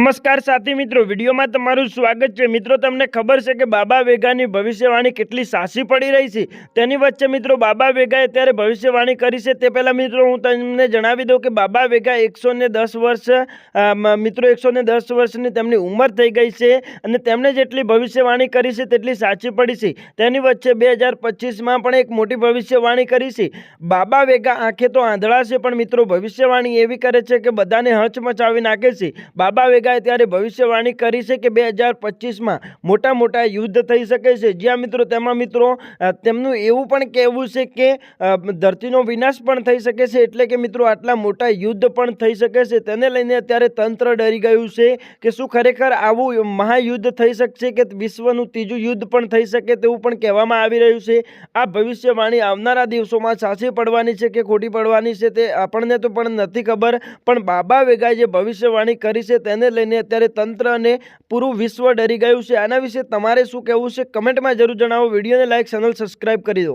નમસ્કાર સાથી મિત્રો, વિડીયોમાં તમારું સ્વાગત છે. મિત્રો, તમને ખબર છે કે બાબા વેગાની ભવિષ્યવાણી કેટલી સાચી પડી રહી છે? તેની વચ્ચે મિત્રો, બાબા વેગાએ ત્યારે ભવિષ્યવાણી કરી છે. તે પહેલાં મિત્રો, હું તમને જણાવી દઉં કે બાબા વેગા એકસો વર્ષ મિત્રો એકસો વર્ષની તેમની ઉંમર થઈ ગઈ છે અને તેમણે જેટલી ભવિષ્યવાણી કરી છે તેટલી સાચી પડી છે. તેની વચ્ચે બે હજાર પચીસમાં પણ એક મોટી ભવિષ્યવાણી કરી છે. બાબા વેગા આંખે તો આંધળા છે, પણ મિત્રો, ભવિષ્યવાણી એવી કરે છે કે બધાને હચમચાવી નાખે છે. બાબા વેગાએ ત્યારે ભવિષ્યવાણી કરી છે કે બે હજાર પચીસમાં મોટા મોટા યુદ્ધ થઈ શકે છે. જ્યાં મિત્રો, તેમાં મિત્રો તેમનું એવું પણ કહેવું છે કે ધરતીનો વિનાશ પણ થઈ શકે છે. એટલે કે મિત્રો, આટલા મોટા યુદ્ધ પણ થઈ શકે છે. તેને લઈને અત્યારે તંત્ર ડરી ગયું છે કે શું ખરેખર આવું મહાયુદ્ધ થઈ શકશે કે વિશ્વનું ત્રીજું યુદ્ધ પણ થઈ શકે તેવું પણ કહેવામાં આવી રહ્યું છે. આ ભવિષ્યવાણી આવનારા દિવસોમાં સાચી પડવાની છે કે ખોટી પડવાની છે તે આપણને તો પણ નથી ખબર. પણ બાબા વેગાએ જે ભવિષ્યવાણી કરી છે તેને લઈને અત્યારે તંત્ર અને પૂરું વિશ્વ ડરી ગયું છે. આના વિશે તમારે શું કહેવું છે? કમેન્ટમાં જરૂર જણાવો. વિડીયોને લાઇક ચેનલ સબસ્ક્રાઈબ કરી દો.